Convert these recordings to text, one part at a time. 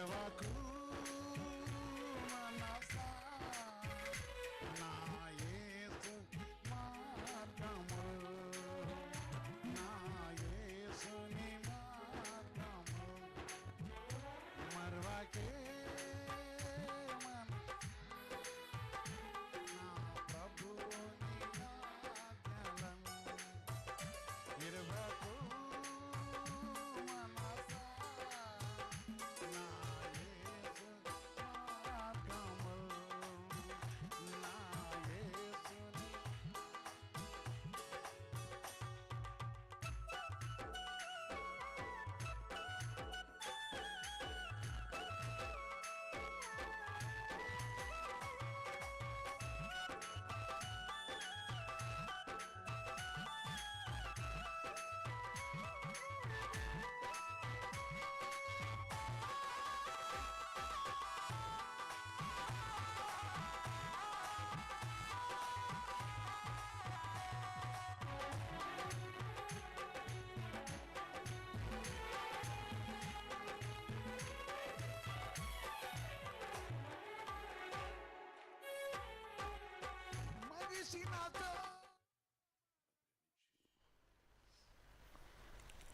ఇరువకు మనసా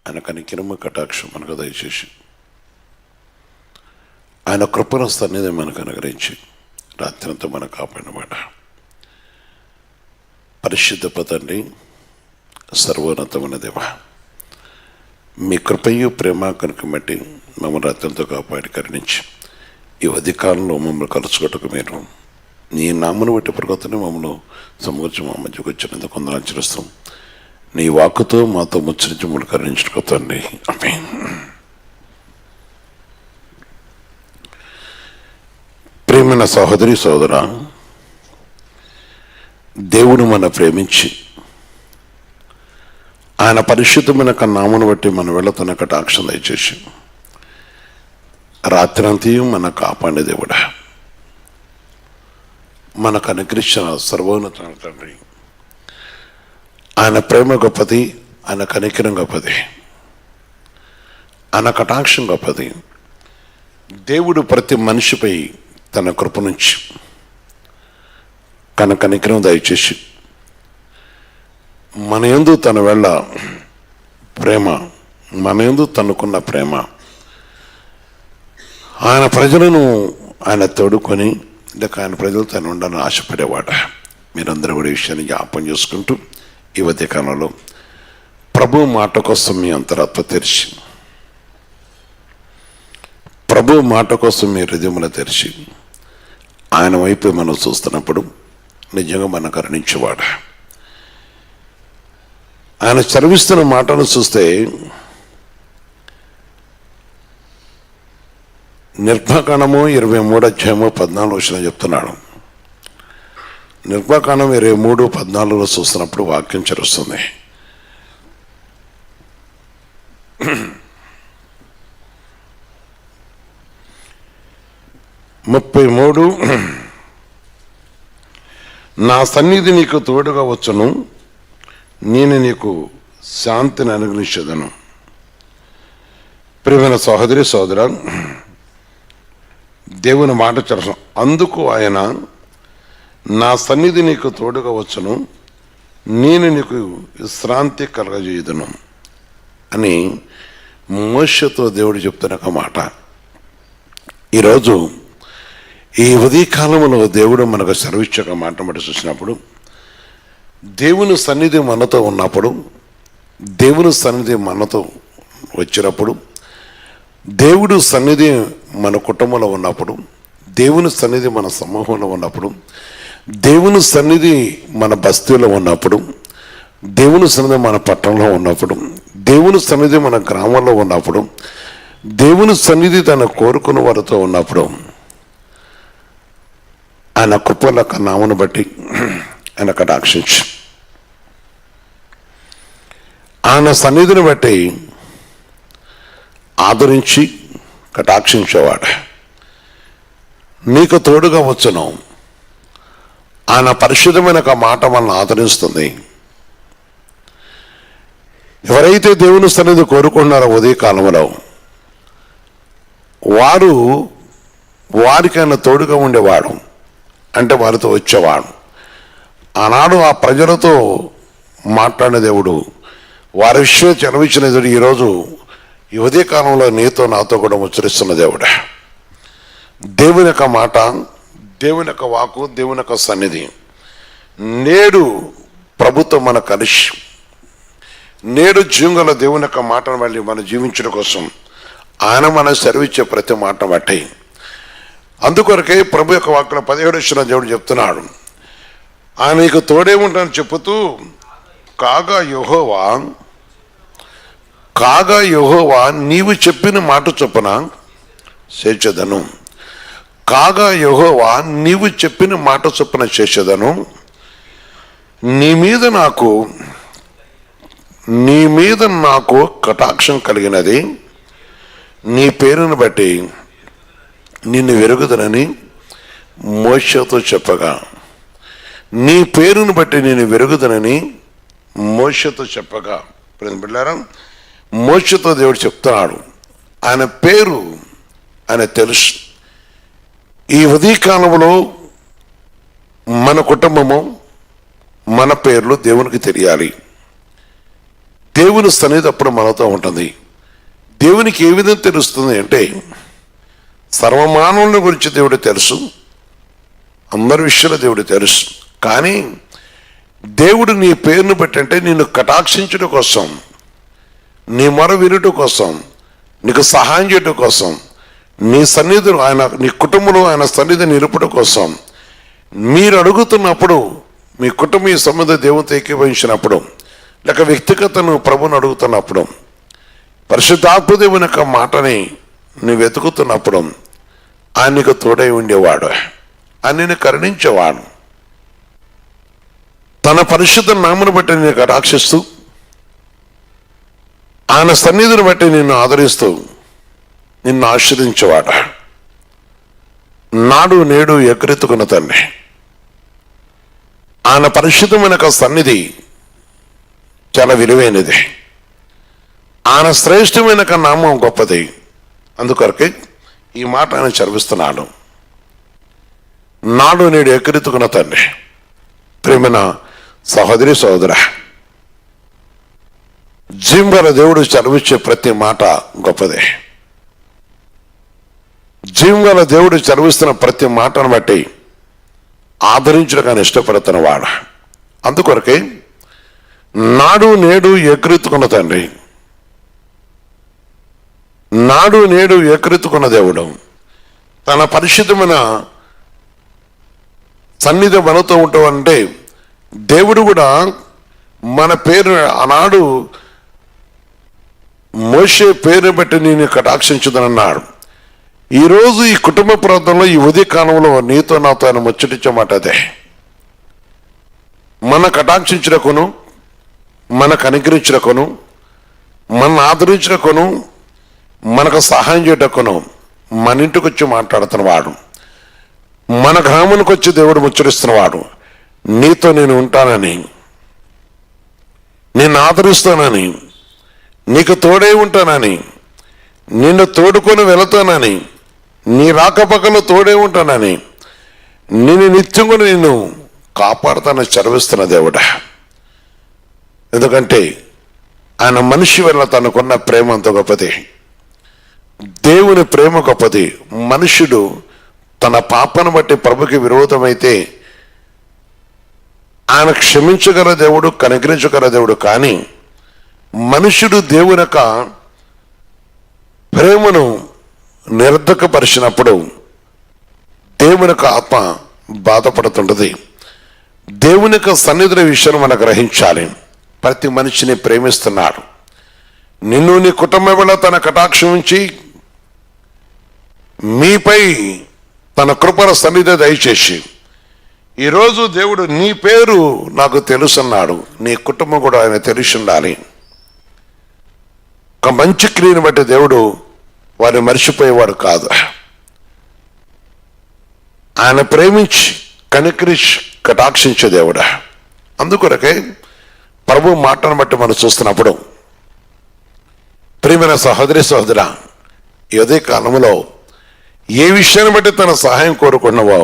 ఆయన కనికిరమ కటాక్షం మనకు దయచేసి. ఆయన కృపణ సన్నిధి మనకు అనుగ్రహించి. రాత్రంతా మనకు కాపాడినమాట పరిశుద్ధ పదండి సర్వోన్నతమైన దేవ మీ కృపయు ప్రేమ కనుక మట్టి మమ్మల్ని రాత్రంతో కాపాడి కరుణించి. ఈ అధికారంలో మమ్మల్ని కలుసుకోవటకు మీరు నీ నామను బట్టి ప్రగతిని మమ్మల్ని సమకూర్చి మా మధ్యకు వచ్చినందుకు కొందరు ఆచరిస్తాం నీ వాక్కుతో మాతో ముచ్చరించి మమ్మల్ని కరుణించుకోతండి ఆమె ప్రేమైన సహోదరి సోదర దేవుడు మన ప్రేమించి ఆయన పరిశుద్ధమైన నామను బట్టి మన వెళ్ళతున్న కటాక్షం దయచేసి రాత్రంతయు మన కాపాడే దేవుడా. మనకు అనుగ్రహించిన సర్వోన్నత తండ్రి. ఆయన ప్రేమ గొప్పది ఆయన కనికరం గొప్పది ఆయన కటాక్షం గొప్పది. దేవుడు ప్రతి మనిషిపై తన కృప నుంచి తన కనికరం దయచేసి మన యందు తన వెళ్ళ ప్రేమ మన యందు తనకున్న ప్రేమ ఆయన ప్రజలను ఆయన తోడుకొని లేక ఆయన ప్రజలు తను ఉండాలని ఆశపడేవాడ మీరందరూ కూడా విషయాన్ని జ్ఞాపం చేసుకుంటూ ఈ కాలంలో ప్రభు మాట కోసం మీ అంతరాత్మ తెరిచి ప్రభు మాట కోసం మీ హృదయములు తెరిచి ఆయన వైపు మనం చూస్తున్నప్పుడు నిజంగా మనం కరుణించేవాడ ఆయన చదివిస్తున్న మాటను చూస్తే నిర్భకాండము ఇరవై మూడు అధ్యాయము పద్నాలుగు వచ్చిన చెప్తున్నాడు. నిర్భకాండం ఇరవై మూడు పద్నాలుగులో చూస్తున్నప్పుడు వాక్యం చరుస్తుంది. ముప్పై మూడు నా సన్నిధి నీకు తోడుగా వచ్చును నేను నీకు శాంతిని అనుగ్రహించదను. ప్రియమైన సహోదరి సోదర దేవుని మాట చరసం. అందుకు ఆయన నా సన్నిధి నీకు తోడుగా వచ్చును నేను నీకు విశ్రాంతి కలగజేయుదును అని మోషతో దేవుడు చెప్తున్న ఒక మాట. ఈరోజు ఈ ఉదయకాలంలో దేవుడు మనకు సెలవిచ్చే ఒక మాట మాట చూసినప్పుడు దేవుని సన్నిధి మనతో ఉన్నప్పుడు దేవుని సన్నిధి మనతో వచ్చినప్పుడు దేవుడు సన్నిధి మన కుటుంబంలో ఉన్నప్పుడు దేవుని సన్నిధి మన సమూహంలో ఉన్నప్పుడు దేవుని సన్నిధి మన బస్తీలో ఉన్నప్పుడు దేవుని సన్నిధి మన పట్టణంలో ఉన్నప్పుడు దేవుని సన్నిధి మన గ్రామంలో ఉన్నప్పుడు దేవుని సన్నిధి తన కోరుకున్న వారితో ఉన్నప్పుడు ఆయన కృపల నామను బట్టి ఆయన కటాక్షించు. ఆయన సన్నిధిని బట్టి ఆదరించి కటాక్షించేవాడు. నీకు తోడుగా వచ్చును. ఆయన పరిశుద్ధమైన ఒక మాట మనల్ని ఆదరిస్తుంది. ఎవరైతే దేవుని సన్నిధి కోరుకుంటున్నారో ఉదయ కాలంలో వారు వారికైనా తోడుగా ఉండేవాడు అంటే వారితో వచ్చేవాడు. ఆనాడు ఆ ప్రజలతో మాట్లాడిన దేవుడు వారి విషయం చెలవిచ్చిన దేవుడు ఈరోజు ఈ ఉదయకాలంలో నీతో నాతో కూడా ఉచ్చరిస్తున్న దేవుడా. దేవుని యొక్క మాట దేవుని యొక్క వాకు దేవుని యొక్క సన్నిధి. నేడు ప్రభుత్వం మన కలిసి నేడు జీవంగల దేవుని యొక్క మాటను వెళ్ళి మనం జీవించడం కోసం ఆయన మన సెలవిచ్చే ప్రతి మాట బట్టి. అందుకొరకే ప్రభు యొక్క వాక్కుల పదిహేడు వచ్చిన దేవుడు చెప్తున్నాడు. ఆయన నీకు తోడే ఉంటానని చెబుతూ కాగా యెహోవా కాగా యహోవా నీవు చెప్పిన మాట చొప్పున చేసేదను కాగా యహోవా నీవు చెప్పిన మాట చొప్పున చేసేదను నీ మీద నాకు నీ మీద నాకు కటాక్షం కలిగినది. నీ పేరును బట్టి నిన్ను వెరుగుదనని మోషతో చెప్పగా. నీ పేరును బట్టి నేను వెరుగుదనని మోషతో చెప్పగా. ఇప్పుడు మోక్షతో దేవుడు చెప్తున్నాడు. ఆయన పేరు ఆయన తెలుసు. ఈ ఉదయకాలంలో మన కుటుంబము మన పేర్లు దేవునికి తెలియాలి. దేవుని సన్నిధి అప్పుడు మనతో ఉంటుంది. దేవునికి ఏ విధంగా తెలుస్తుంది అంటే సర్వమానవుల గురించి దేవుడు తెలుసు. అందరి విషయంలో దేవుడు తెలుసు. కానీ దేవుడు నీ పేరును బట్టి అంటే నిన్ను కటాక్షించడం కోసం నీ మొర వినుట కోసం నీకు సహాయం చేయటం కోసం నీ సన్నిధులు ఆయన నీ కుటుంబంలో ఆయన సన్నిధి నిలుపుట కోసం మీరు అడుగుతున్నప్పుడు మీ కుటుంబ సంబంధ దేవునితో ఏకీభవించినప్పుడు లేక వ్యక్తిగతను ప్రభుని అడుగుతున్నప్పుడు పరిశుద్ధాత్మదేవుని యొక్క మాటని నువ్వు వెతుకుతున్నప్పుడు ఆయన నీకు తోడై ఉండేవాడు. ఆయన కరుణించేవాడు. తన పరిశుద్ధ నామను బట్టి నేను రాక్షిస్తూ ఆయన సన్నిధిని బట్టి నిన్ను ఆదరిస్తూ నిన్ను ఆశ్రదించేవాడు నాడు నేడు ఎకరెత్తుకున్న తండ్రి ఆయన పరిశుద్ధమైన సన్నిధి చాలా విలువైనది. ఆయన శ్రేష్టమైన నామం గొప్పది. అందుకొరకే ఈ మాట ఆయన చదివిస్తున్నాడు. నాడు నేడు ఎకరెత్తుకున్న తండ్రి ప్రేమన సహోదరి సోదరా జీంగల దేవుడు చదివించే ప్రతి మాట గొప్పదే. జీవంగల దేవుడు చదివిస్తున్న ప్రతి మాటను బట్టి ఆదరించడానికి ఇష్టపడుతున్న వాడు. అందుకొరకే నాడు నేడు ఎకరెత్తుకున్న తండ్రి నాడు నేడు ఎకరెత్తుకున్న దేవుడు తన పరిశుద్ధమైన సన్నిధి మనతో ఉంటామంటే దేవుడు కూడా మన పేరు ఆనాడు మోషే పేరు పెట్టి నేను కటాక్షించుదనన్నాడు ఈరోజు ఈ కుటుంబ ప్రాంతంలో ఈ ఉదయ కాలంలో నీతో నాతో ఆయన ముచ్చటించే మాట అదే మన కటాక్షించుటకును మనకు అనుగ్రహించుటకును మన ఆదరించుటకును మనకు సహాయం చేయటకును మన ఇంటికి వచ్చి మాట్లాడుతున్నవాడు. మన గ్రామానికి వచ్చి దేవుడు ముచ్చరిస్తున్నవాడు నీతో నేను ఉంటానని నేను ఆదరిస్తానని నీకు తోడే ఉంటానని నిన్ను తోడుకొని వెళతానని నీ రాకపక్కలో తోడే ఉంటానని నేను నిత్యం కూడా నిన్ను కాపాడుతానని చదివిస్తున్న దేవుడ. ఎందుకంటే ఆయన మనిషి వల్ల తనకున్న ప్రేమ అంత గొప్పది. దేవుని ప్రేమ గొప్పది. మనుషుడు తన పాపను బట్టి ప్రభుకి విరోధమైతే ఆయన క్షమించగల దేవుడు కనికరించగల దేవుడు కానీ మనుషుడు దేవునక ప్రేమను నిర్ధకపరిచినప్పుడు దేవునక ఆత్మ బాధపడుతుంటది. దేవుని యొక్క సన్నిధుల విషయం మనం గ్రహించాలి. ప్రతి మనిషిని ప్రేమిస్తున్నాడు. నిన్ను నీ కుటుంబంలో తన కటాక్షం ఉంచి మీపై తన కృపల సన్నిధి దయచేసి ఈరోజు దేవుడు నీ పేరు నాకు తెలుసున్నాడు. నీ కుటుంబం కూడా ఆయన తెలిసి ఉండాలి. ఒక మంచి క్రియను బట్టి దేవుడు వారిని మర్చిపోయేవాడు కాదు. ఆయన ప్రేమించి కనికరించి కటాక్షించే దేవుడా. అందుకొరకే ప్రభు మాటను బట్టి మనం చూస్తున్నప్పుడు ప్రియమైన సహోదరి సహోదర ఈ ఉదయ కాలంలో ఏ విషయాన్ని బట్టి తన సహాయం కోరుకున్నావో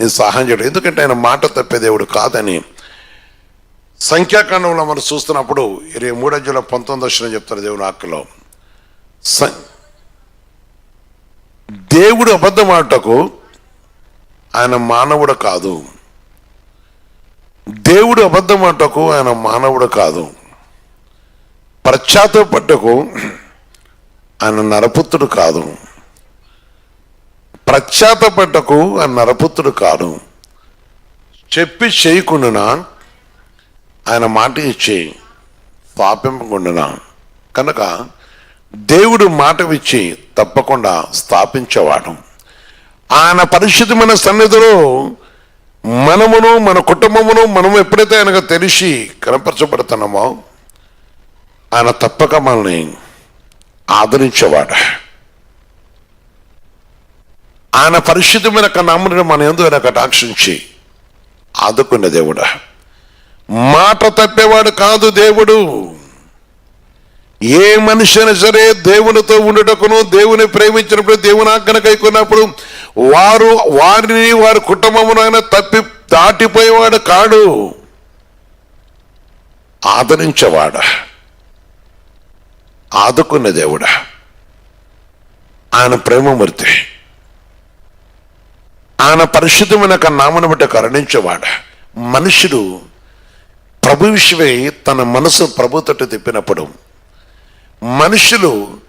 నేను సహాయం చేయడం. ఎందుకంటే ఆయన మాట తప్పే దేవుడు కాదని సంఖ్యాకాండంలో మనం చూస్తున్నప్పుడు ఇరవై మూడు అధ్యాయుల పంతొమ్మిది వచ్చిన చెప్తారు దేవుని ఆకులో సం- దేవుడు అబద్ధమాటకు ఆయన మానవుడు కాదు. దేవుడు అబద్ధమాటకు ఆయన మానవుడు కాదు. పశ్చాత్తపట్టకు ఆయన నరపుత్రుడు కాదు. పట్టకు ఆయన నరపుత్రుడు కాదు. చెప్పి చేయకుండా ఆయన మాట ఇచ్చి స్థాపింపకుండా కనుక దేవుడు మాట ఇచ్చి తప్పకుండా స్థాపించేవాడు. ఆయన పరిశుద్ధమైన సన్నిధిలో మనమును మన కుటుంబమును మనము ఎప్పుడైతే ఆయనకు తెలిసి కనపరచబడుతున్నామో ఆయన తప్పక మనల్ని ఆదరించేవాడు. ఆయన పరిశుద్ధమైన నామని మన ఎందుకు ఆయన కటాక్షించి ఆదుకునే దేవుడా. మాట తప్పేవాడు కాదు దేవుడు. ఏ మనిషి అయినా సరే దేవునితో ఉండటకును దేవుని ప్రేమించినప్పుడు దేవుని ఆజ్ఞన కైకున్నప్పుడు వారు వారిని వారి కుటుంబమును ఆయన తప్పి దాటిపోయేవాడు కాడు. ఆదరించేవాడు. ఆదుకున్న దేవుడా. ఆయన ప్రేమమూర్తి. ఆయన పరిశుద్ధమైన నామను బట్టి కరుణించేవాడు. మనుషుడు ప్రభు విషయమై తన మనసు ప్రభు తట్టు తిప్పినప్పుడు మనుషులు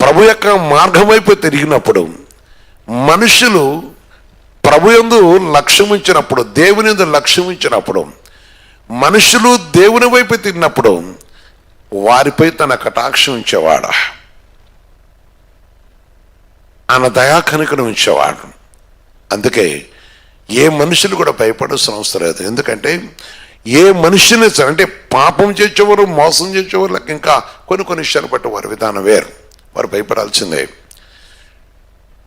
ప్రభు యొక్క మార్గం వైపు తిరిగినప్పుడు మనుషులు ప్రభు ఎందు లక్ష్యమించినప్పుడు దేవుని ఎందు లక్ష్యమించినప్పుడు మనుషులు దేవుని వైపు తిరిగినప్పుడు వారిపై తన కటాక్షం ఉంచేవాడు. ఆయన దయాకనికను ఉంచేవాడు. అందుకే ఏ మనుషులు కూడా భయపడాల్సిన అవసరం లేదు. ఎందుకంటే ఏ మనిషిని సరే అంటే పాపం చేసేవారు మోసం చేసేవారు లెక్క ఇంకా కొన్ని కొన్ని విషయాలు బట్టి వారి విధానం వేరు. వారు భయపడాల్సిందే.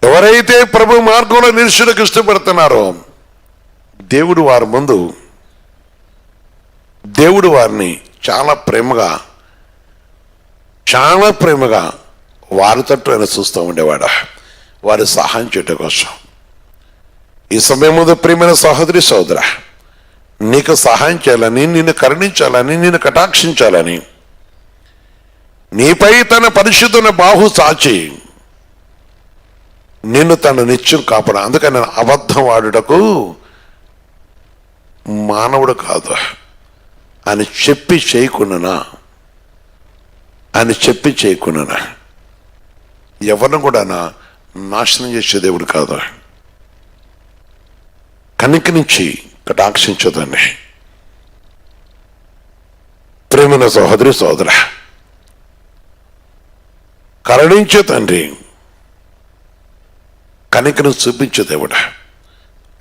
ఎవరైతే ప్రభు మార్గంలో నిరుషులకు ఇష్టపడుతున్నారో దేవుడు వారి ముందు దేవుడు వారిని చాలా ప్రేమగా చాలా ప్రేమగా వారి తట్టు ఆయన చూస్తూ ఉండేవాడు. వారి సహాయం చేయటం కోసం. ఈ సమయం ముందు ప్రియమైన సహోదరి సోదరా నీకు సహాయం చేయాలని నిన్ను కరుణించాలని నిన్ను కటాక్షించాలని. నీపై తన పరిశుద్ధుని బాహు సాచి నిన్ను తన నిత్యం కాపాడు. అందుకని అబద్ధం ఆడుటకు మానవుడు కాదు. అని చెప్పి చేయకున్నా అని చెప్పి చేయకున్నా ఎవరిని కూడా నా- నాశనం చేసే దేవుడు కాదు. కనికరించి కటాక్షించదండి ప్రేమన సహోదరి సోదర కరుణించే తండ్రి కనికను చూపించే దేవుడు.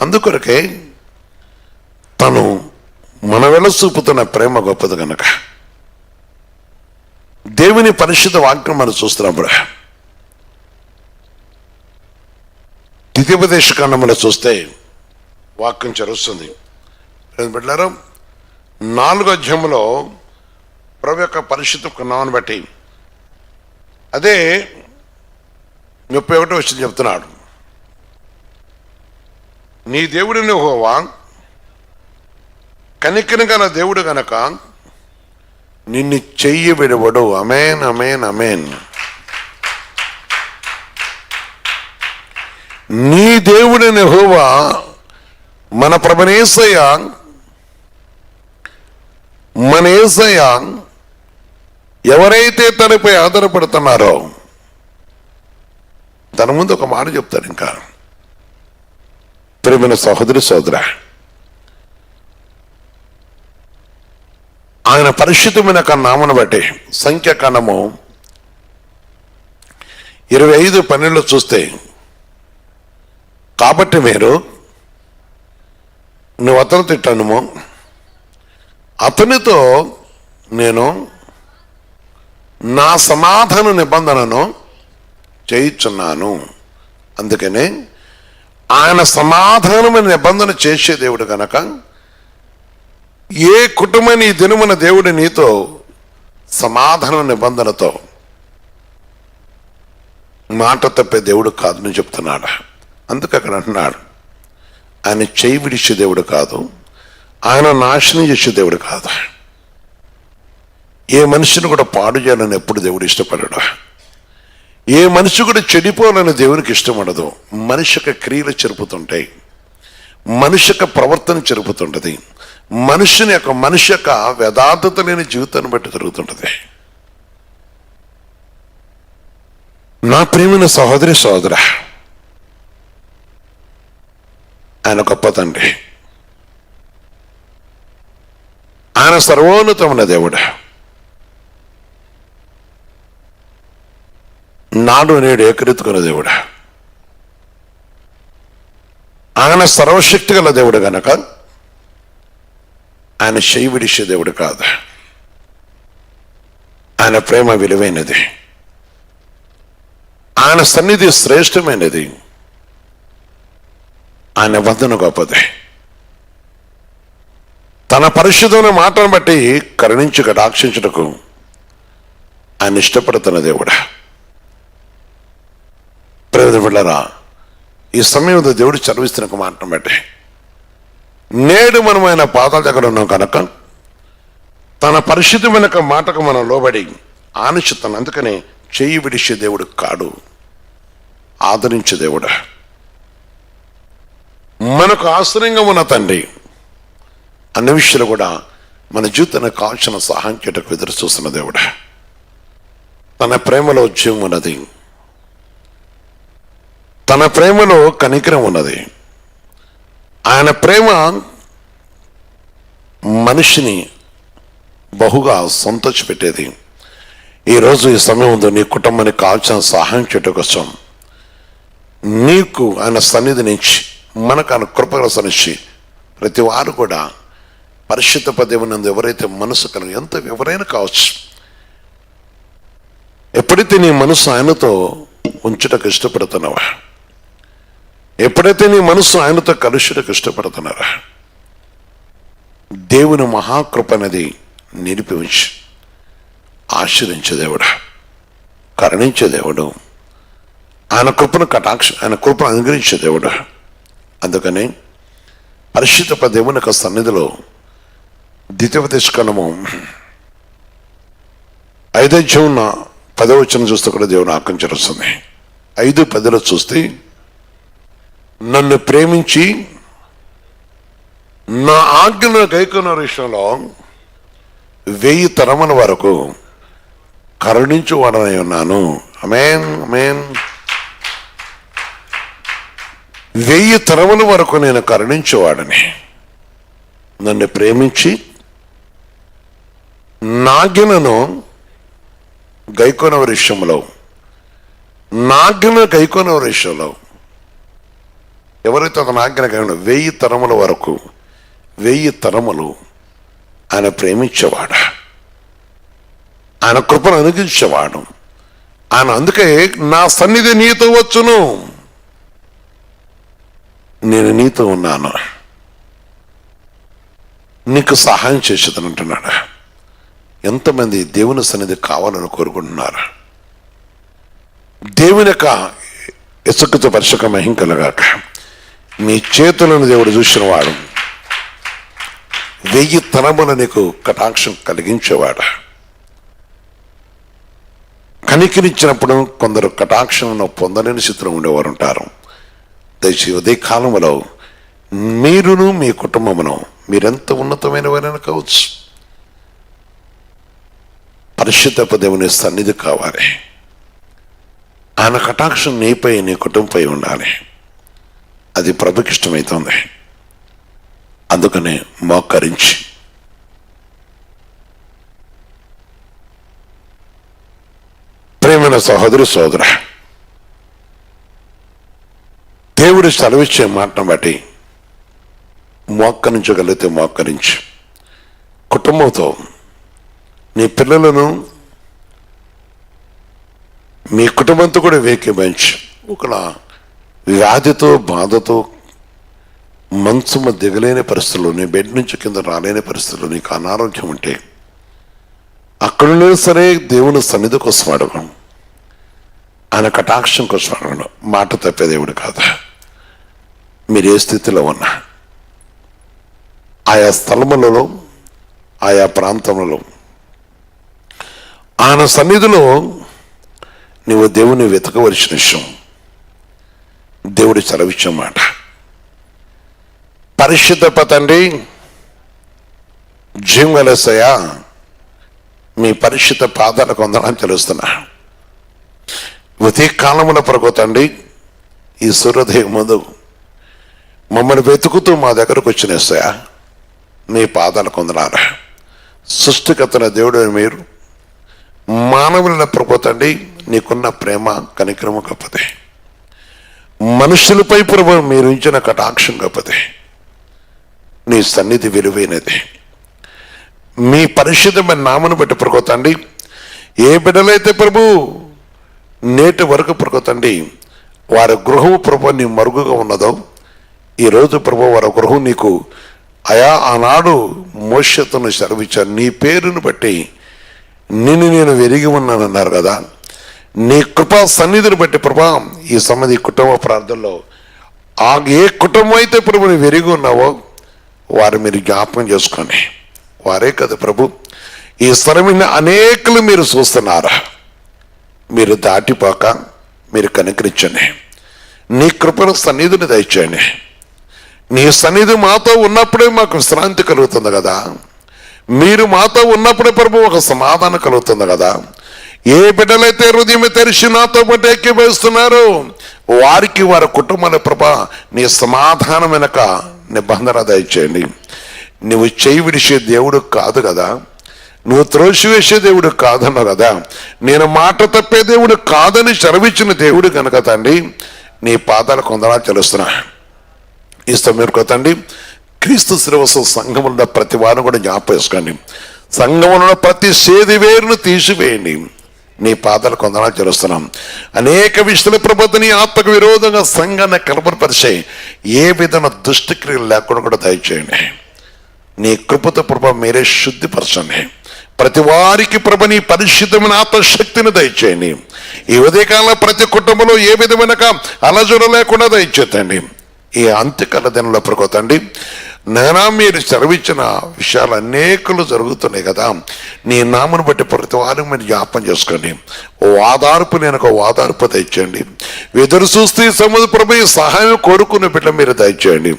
అందుకొరకే తను మన వెల చూపుతున్న ప్రేమ గొప్పది కనుక దేవుని పరిశుద్ధ వాక్యం మనం చూస్తున్నప్పుడు ద్వితీయోపదేశ కాండంలో చూస్తే వాక్యం చరుస్తుంది. బిడ్డారా నాలుగో అధ్యాయంలో ప్రభు యొక్క పరిశుద్ధ నామను బట్టి అదే ముప్పై ఒకటో వచ్చి చెప్తున్నాడు. నీ దేవుడిని హోవా కనికని గల దేవుడు గనక నిన్ను చెయ్యి విడవడు. అమేన్ అమేన్ అమేన్ నీ దేవుడిని హోవా మన ప్రభనేసయ్య మన ఏసయ్య ఎవరైతే తనపై ఆధారపడుతున్నారో తన ముందు ఒక మాట చెప్తాడు ఇంకా. ప్రేమైన సహోదరి సోదర ఆయన పరిశుద్ధమైన ఒక నామను బట్టి సంఖ్యాకాండము ఇరవై ఐదు పన్నెండులో చూస్తే కాబట్టి మీరు నువ్వు అతను తిట్టానుమో. అతనితో నేను నా సమాధాన నిబంధనను చేయించున్నాను. అందుకనే ఆయన సమాధానమైన నిబంధన చేసే దేవుడు కనుక ఏ కుటుంబం నీ దినమున దేవుడు నీతో సమాధాన నిబంధనతో మాట తప్పే దేవుడు కాదని చెప్తున్నాడు? అందుకు అక్కడ అంటున్నాడు ఆయన చేయి విడిచే దేవుడు కాదు. ఆయన నాశనం చేసే దేవుడు కాదు. ఏ మనిషిని కూడా పాడు చేయాలని ఎప్పుడు దేవుడు ఇష్టపడడు. ఏ మనిషి కూడా చెడిపోవాలని దేవునికి ఇష్టం ఉండదు. మనిషి యొక్క క్రియలు చెరుపుతుంటాయి. మనిషి యొక్క ప్రవర్తన చెరుపుతుంటుంది. మనుషుని యొక్క మనిషి యొక్క యథార్థత లేని జీవితాన్ని బట్టి జరుగుతుంటుంది నా ప్రేమైన సహోదరి సహోదర ఆయన గొప్ప తండ్రి. ఆయన సర్వోన్నతమైన దేవుడు. నాడు నేడు ఏకరీతుకున్న దేవుడు. ఆయన సర్వశక్తి గల దేవుడు గనక ఆయన చేయి విడిచే దేవుడు కాదు. ఆయన ప్రేమ విలువైనది. ఆయన సన్నిధి శ్రేష్టమైనది. ఆయన వందన గొప్పది. తన పరిశుద్ధమైన మాటను బట్టి కరుణించుక రాక్షించుటకు ఆయన ఇష్టపడుతున్న దేవుడా. ప్రేమ ఈ సమయంలో దేవుడు చదివిస్తున్న ఒక మాటను బట్టి నేడు మనం ఆయన పాదాల దగ్గర ఉన్నాం కనుక తన పరిశుద్ధమైన మాటకు మనం లోబడి ఆనిచుతాను అందుకనే చెయ్యి విడిచే దేవుడు కాడు. ఆదరించే దేవుడా. మనకు ఆశ్రయంగా ఉన్న తండ్రి అన్ని విషయాలు కూడా మన జీవితాన్ని కాల్చిన సహాయం చేయటకు ఎదురు చూస్తున్న దేవుడు. తన ప్రేమలో జీవం ఉన్నది. తన ప్రేమలో కనికరం ఉన్నది. ఆయన ప్రేమ మనిషిని బహుగా సంతోషపెట్టేది. ఈరోజు ఈ సమయంలో నీ కుటుంబానికి కావాల్సిన సహాయం చేయటం కోసం నీకు ఆయన సన్నిధి నుంచి మనకు ఆయన కృపగల ప్రతి వారు కూడా పరిశుద్ధ పదేవునందు ఎవరైతే మనసు కల ఎంత ఎవరైనా కావచ్చు. ఎప్పుడైతే నీ మనసు ఆయనతో ఉంచుటకు ఇష్టపడుతున్నావా? ఎప్పుడైతే నీ మనసు ఆయనతో కలుషుటకు ఇష్టపడుతున్నారా దేవుని మహాకృప అనేది నిలిపి ఉంచి ఆశ్రయించే దేవుడు కరుణించే దేవుడు. ఆయన కృపను కటాక్ష ఆయన కృపను అనుగ్రహించే దేవుడు. అందుకని పరిశుద్ధ దేవుని యొక్క సన్నిధిలో ద్వితీయోపదేశకరణము ఐదధ్యం వచ్చిన చూస్తే కూడా దేవుని ఆకంచరుస్తుంది ఐదు పదిలో చూస్తే నన్ను ప్రేమించి నా ఆజ్ఞను గైకున్న విషయంలో వెయ్యి తరముల వరకు కరుణించు వాడనై ఉన్నాను. అమేన్ అమేన్ వెయ్యి తరముల వరకు నేను కరుణించేవాడని. నన్ను ప్రేమించి నాగ్యను గైకోన విషయంలో నాగ్యను గైకోన విషయంలో ఎవరైతే అతను ఆజ్ఞ కలిగిన వెయ్యి తరముల వరకు వెయ్యి తరములు ఆయన ప్రేమించేవాడు? ఆయన కృపను అనుగించేవాడు ఆయన అందుకే నా సన్నిధి నీతో వచ్చును. నేను నీతో ఉన్నాను. నీకు సహాయం చేసేదని అంటున్నాడు. ఎంతమంది దేవుని సన్నిధి కావాలని కోరుకుంటున్నారు. దేవుని యొక్క ఇసుకతో పరిశుక మహిం కలగాక మీ చేతులను దేవుడు చూసిన వాడు వెయ్యి తనముల నీకు కటాక్షం కలిగించేవాడు. కనికరించినప్పుడు కొందరు కటాక్షం పొందలేని స్థితిలో ఉండేవారు ఉంటారు. దయచేసి ఉదయ కాలంలో మీరును మీ కుటుంబమును మీరెంత ఉన్నతమైన వారైనా కావచ్చు. పరిశుద్ధ దేవుని సన్నిధి కావాలి. ఆయన కటాక్షం నీపై నీ కుటుంబంపై ఉండాలి. అది ప్రభుకి ఇష్టమవుతుంది అందుకనే మోకరించి ప్రేమైన సహోదరు సోదర దేవుడు సెలవిచ్చే మాటను బట్టి మోక్కరించగలిగితే మోక్కరించి కుటుంబంతో నీ పిల్లలను మీ కుటుంబంతో కూడా వేకేమించి ఒకలా వ్యాధితో బాధతో మంచము దిగలేని పరిస్థితుల్లో నీ బెడ్ నుంచి కింద రాలేని పరిస్థితుల్లో నీకు అనారోగ్యం ఉంటే అక్కడున్నా సరే దేవుని సన్నిధి కోసం అడగం ఆయన కటాక్షం కోసం అడగడం మాట తప్పే దేవుడు కాదు. మీరు ఏ స్థితిలో ఉన్నా. ఆయా స్థలములలో ఆయా ప్రాంతములలో. ఆయన సన్నిధిలో నీవు దేవుని వెతకవలసిన విషయం. దేవుడి సెలవిచ్చిన మాట పరిశుద్ధ తండ్రి జీవలసయ మీ పరిశుద్ధ పాదాలకు వందనాలు తెలుస్తున్నా. ఉదయ కాలముల పరకు తండ్రి ఈ సూర్యోదయం ముందు మమ్మల్ని వెతుకుతూ మా దగ్గరకు వచ్చినేస్తాయా మీ పాదాలు కొందనారా. సృష్టికర్తన దేవుడు మీరు మానవులను ప్రభు నీకున్న ప్రేమ కనిక్రమ గొప్పది. మనుషులపై ప్రభు మీరు ఇచ్చిన కటాక్షం గొప్పదే. నీ సన్నిధి విలువైనది. మీ పరిశుద్ధమైన నామను బట్టి ప్రకోతండి ఏ బిడ్డలైతే ప్రభు నేటి వరకు ప్రకోతండి వారి గృహము ప్రభు నీ మరుగుగా ఉన్నదో ఈరోజు ప్రభు వారి గృహం నీకు అయా ఆనాడు మోషతను సెలవిచ్చాను నీ పేరును బట్టి నిన్ను నేను వెరిగి ఉన్నానన్నారు కదా. నీ కృపా సన్నిధిని బట్టి ప్రభా ఈ సమ్మది కుటుంబ ప్రార్థనలో ఆ ఏ కుటుంబం అయితే ప్రభు నువ్వు వెరిగి ఉన్నావో వారు మీరు జ్ఞాపకం చేసుకొని వారే కదా ప్రభు ఈ స్థలమైన అనేకులు మీరు చూస్తున్నారా. మీరు దాటిపోక మీరు కనుకరించండి. నీ కృపను సన్నిధిని దయచేయండి. నీ సన్నిధి మాతో ఉన్నప్పుడే మాకు విశ్రాంతి కలుగుతుంది కదా. మీరు మాతో ఉన్నప్పుడే ప్రభు ఒక సమాధానం కలుగుతుంది కదా. ఏ బిడ్డలైతే హృదయం తెరిచి నాతో పాటు ఎక్కివేస్తున్నారు వారికి వారి కుటుంబాల ప్రభ నీ సమాధానం వెనక నిబంధన దయచేయండి. నువ్వు చేయి విడిచే దేవుడు కాదు కదా. నువ్వు త్రోసివేసే దేవుడు కాదన్నావు కదా. నేను మాట తప్పే దేవుడు కాదని చరవిచ్చిన దేవుడు కనుక తండ్రి నీ పాదాలు కొందరా తెలుస్తున్నా. ఇస్తాం మీరు కొత్తండి క్రీస్తు శ్రీవసు సంఘములో ప్రతి వారం కూడా జ్ఞాపకం చేసుకోండి. సంఘములో ప్రతి సేది వేరును తీసివేయండి. నీ పాదాలు కొందనాలు చేస్తున్నాం అనేక విషయాల ప్రభుత్వని ఆత్మకు విరోధంగా సంఘాన్ని కలపరిచే ఏ విధమైన దుష్టక్రియలు లేకుండా కూడా దయచేయండి. నీ కృపత ప్రభ మీరే శుద్ధిపరచండి. ప్రతి వారికి ప్రభ నీ పరిశుద్ధమైన ఆత్మశక్తిని దయచేయండి. ఈ ఉదయకాలంలో ప్రతి కుటుంబంలో ఏ విధమైన అలజడ లేకుండా దయచేతండి ఈ అంత్యకాల దినంలో ప్రకోతండి నేనా మీరు చదివించిన విషయాలు అనేకలు జరుగుతున్నాయి కదా. నీ నామను బట్టి ప్రతి వారికి మీరు జ్ఞాపం చేసుకోండి. ఓ ఆధారపు నేను ఒక ఓదార్పు దయచేయండి. ఎదురు చూస్తే సముద్ర ప్రభు సహాయం కోరుకునే బిడ్డ మీరు దయచేయండి.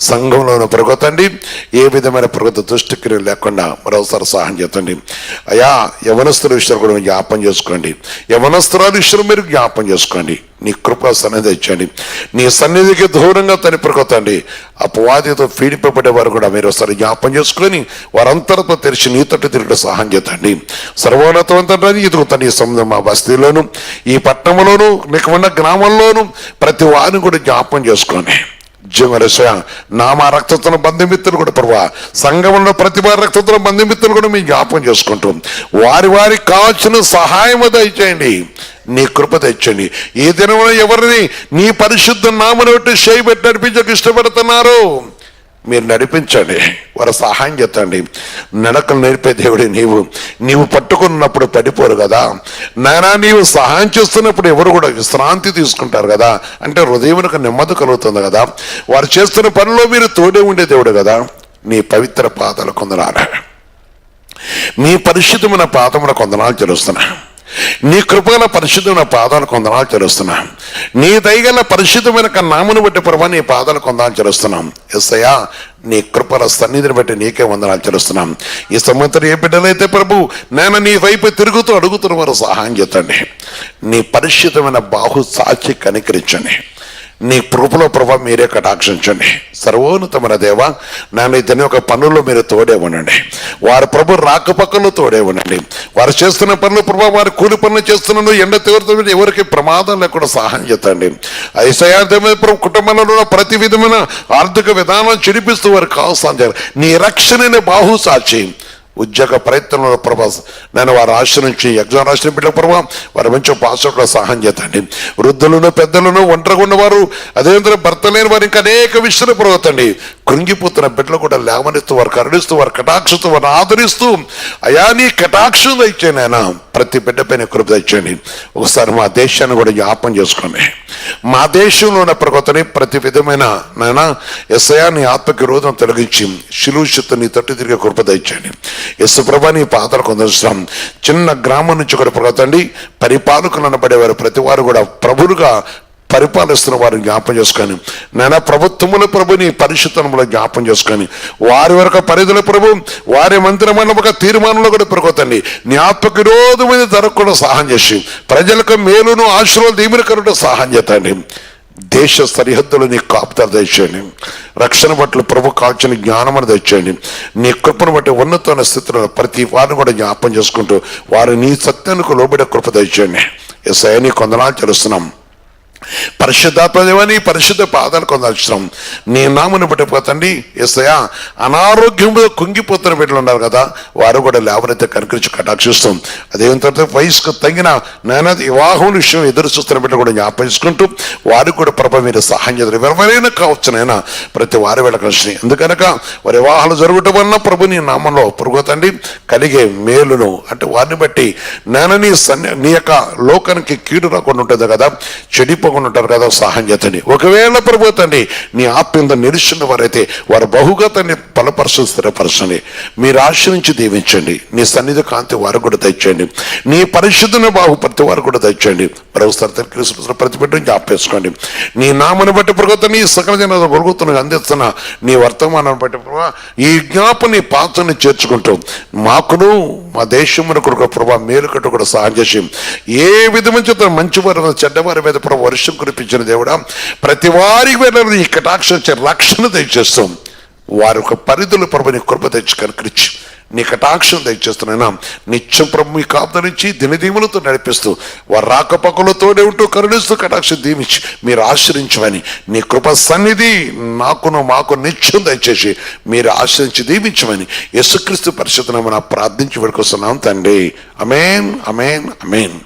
సంఘంలోనూ ప్రగతండి ఏ విధమైన ప్రగతి దుష్టక్రియ లేకుండా మరోసారి సహాయం చేతండి అయా యవనస్తుల విషయాలు కూడా జ్ఞాపం చేసుకోండి. యవనస్తురాల విషయాలు మీరు జ్ఞాపం చేసుకోండి. నీ కృప సన్నిధి ఇచ్చండి. నీ సన్నిధికి దూరంగా తని ప్రకొతండి అపవాదితో పీడిపబడే వారు కూడా మీరు ఒకసారి జ్ఞాపం చేసుకొని వారంతరతో తెరిచి నీతోటి తిరిగి సహాయం చేతండి సర్వోన్నతవంతండి ఎదుగుతాను ఈ సముద్రం మా బస్తీలోను ఈ పట్టణంలోను నీకు ఉన్న గ్రామంలోను ప్రతి వారిని కూడా జ్ఞాపం చేసుకొని. జీవరస నామా రక్తత్వం బంధుమిత్రులు కూడా ప్రభా సంఘంలో ప్రతి వారి రక్తత్వం బంధుమిత్రులు కూడా మేము జ్ఞాపం చేసుకుంటాం వారి వారికి కావాల్సిన సహాయం దయచేయండి. నీ కృప తెచ్చండి ఈ దినమున ఎవరిని నీ పరిశుద్ధ నామను బట్టి చేయబెట్టి నడిపించక ఇష్టపడుతున్నారు? మీరు నడిపించండి. వారు సహాయం చేస్తండి. నడకలు నేర్పే దేవుడి నీవు. నీవు పట్టుకున్నప్పుడు పడిపోరు కదా. నానా నీవు సహాయం చేస్తున్నప్పుడు ఎవరు కూడా విశ్రాంతి తీసుకుంటారు కదా. అంటే హృదయమునకు నెమ్మది కలుగుతుంది కదా. వారు చేస్తున్న పనిలో మీరు తోడే ఉండే దేవుడు కదా. నీ పవిత్ర పాదాలు కొందనాలు నీ పరిశుద్ధమైన పాదముల కొందనాలు తెలుస్తున్నా నీ కృపగల పరిశుద్ధమైన పాదాలు కొందనాలు చెరుస్తున్నా నీ దయగల పరిశుద్ధమైన నామను బట్టి ప్రభా నీ పాదాలు కొందనాలు చేరుస్తున్నాం ఎస్సయ్యా నీ కృపల సన్నిధిని బట్టి నీకే వందనాలు చెల్లిస్తున్నాం. ఈ సంవత్సరం ఏ బిడ్డలైతే ప్రభు నేను నీ వైపు తిరుగుతూ అడుగుతున్న వారు సహాయం చేతండి నీ పరిశుద్ధమైన బాహు సాక్షి కనికరించండి. నీ కృపలో ప్రభా మీరే కటాక్షించండి. సర్వోన్నతమైన దేవ నన్ను ఇతని ఒక పనుల్లో మీరు తోడే ఉండండి. వారి ప్రభు రాకపక్కలో తోడే ఉండండి. వారు చేస్తున్న పనులు ప్రభా వారి కూలి పనులు చేస్తున్న ఎండ తీవ్రత ఎవరికి ప్రమాదం లేకుండా సహాయం చేతండి ఐసయార్థమైన ప్రభు కుటుంబంలో ప్రతి విధమైన ఆర్థిక విధానం చిడిపిస్తూ వారు కావాల్సిన నీ రక్షణని బాహు సాక్షి ఉద్యోగ ప్రయత్నంలో ప్రభా నేను వారి రాష్ట్రం నుంచి ఎగ్జామ్ రాసిన బిడ్డ ప్రభా వారి మంచి పాస్వర్డ్లో సహాయం చేతండి వృద్ధులను పెద్దలను ఒంటరిగా ఉన్నవారు అదేవిధంగా భర్త లేని వారు ఇంకా అనేక విషయాలు ప్రభుత్వండి కృంగిపోతున్న బిడ్డలు కూడా లేవనిస్తూ వారు కరుణిస్తూ వారు కటాక్షిస్తూ వారిని ఆదరిస్తూ అయా నీ కటాక్షం దయచేయండి ఆయన ప్రతి బిడ్డ పైన కృప తెచ్చండి. ఒకసారి మా దేశాన్ని కూడా జ్ఞాపం చేసుకోండి మా దేశంలో ఉన్న ప్రగతిని ప్రతి విధమైన నాయన ఎస్ఐయా నీ ఆత్మకి రోజున తొలగించి శిలుషిత్తు నీ తట్టు తిరిగే కృప తెచ్చండి. ఎస్ ప్రభా నీ పాత్ర కొందరుస్తాం. చిన్న గ్రామం నుంచి కూడా ప్రగతండి పరిపాలకులు అనబడేవారు ప్రతి వారు కూడా ప్రభులుగా పరిపాలిస్తున్న వారిని జ్ఞాపం చేసుకొని నాయన ప్రభుత్వముల ప్రభుని పరిశుద్ధముల జ్ఞాపం చేసుకొని వారి వరకు పరిధుల ప్రభు వారి మంత్రిమండపక తీర్మానంలో కూడా పెరుగుతండి జ్ఞాపక ఆత్మకి ధరకు కూడా సహాయం చేసి ప్రజలకు మేలును ఆశ్రయం దీవెనకరుడు సహాయం చేతండి దేశ సరిహద్దులు నీ కాపుతారు తెచ్చేయండి రక్షణ పట్ల ప్రభు కాల్చిన జ్ఞానమని తెచ్చేయండి నీ కృపను బట్టి ఉన్నతమైన స్థితిలో ప్రతి వారిని కూడా జ్ఞాపం చేసుకుంటూ వారు నీ సత్యానికి లోబడే కృప తెచ్చేయండి ఎస్ నీ కొందనాలు చేస్తున్నాం పరిశుద్ధాత్మ నీ పరిశుద్ధ పాదాలు కొందర్చడం నీ నామని బట్టి పోతండి. అనారోగ్యంలో కుంగిపోతున్న బిడ్డలు ఉన్నారు కదా వారు కూడా లేవనైతే కనుకరించి కటాక్షిస్తాం అదేం తర్వాత వయసుకు తగిన నేను వివాహం విషయం ఎదురు చూస్తున్న బిడ్డలు కూడా జ్ఞాపించుకుంటూ వారు కూడా ప్రభ మీరు సహాయం చేద్దరు ఎవరైనా కావచ్చు నైనా ప్రతి వారి వేళ కలిసి. ఎందుకనక వారి వివాహాలు జరగటం వలన ప్రభు నీ నామంలో పురుగుతండి. కలిగే మేలును అంటే వారిని బట్టి నేను నీ సన్ని నీ యొక్క లోకానికి కీడు రాకుండా ఉంటుంది కదా. చెడిపోకుండా ఉంటారు కదా సహాయం చేతండి ఒకవేళ ప్రభు తండ్రి నీ ఆత్మీయంత నిలుచున్న వారైతే వారు బహుగా తన్ని బలపరచు స్థిరపరచండి. మీరు ఆశ్రయించి దీవించండి. నీ సన్నిధి కాంతి వారు కూడా తెచ్చండి నీ పరిశుద్ధుని బాహుపడితే వారు కూడా తెచ్చండి మరొకసారి క్రిస్మస్ ప్రతి బిడ్డను జ్ఞాపేసుకోండి. నీ నామను బట్టి ప్రభుత్వం నీ సకల జన గొలుగుతున్న అందిస్తున్న నీ వర్తమానాన్ని బట్టి ప్రభు ఈ జ్ఞాపని పాత్రని చేర్చుకుంటూ మాకును మా దేశమును కొరకు ప్రభా మేలు కట్టు కూడా సహాయం చేసి ఏ విధమైన చేత మంచివారి చెడ్డవారి మీద ప్రభు వర్షం కురిపించిన దేవుడా ప్రతి వారికి మీద ఈ కటాక్ష రక్షణ దయచేస్తాం వారి యొక్క పరిధులు ప్రభు నీ కృప తెచ్చి కనుకరించి నీ కటాక్షం దయచేస్తున్నాయినా నిత్యం ప్రభు మీ కాపుదరించి దినదీములతో నడిపిస్తూ వారి రాకపక్కలతోనే ఉంటూ కరుణిస్తూ కటాక్షం దీవించి మీరు ఆశ్రయించమని నీ కృప సన్నిధి నాకును మాకు నిత్యం దయచేసి మీరు ఆశ్రయించి దీవించమని యేసుక్రీస్తు పరిశుద్ధనమున ప్రార్థించి పెడుకొస్తున్నాం తండ్రి. అమేన్ అమేన్ అమేన్.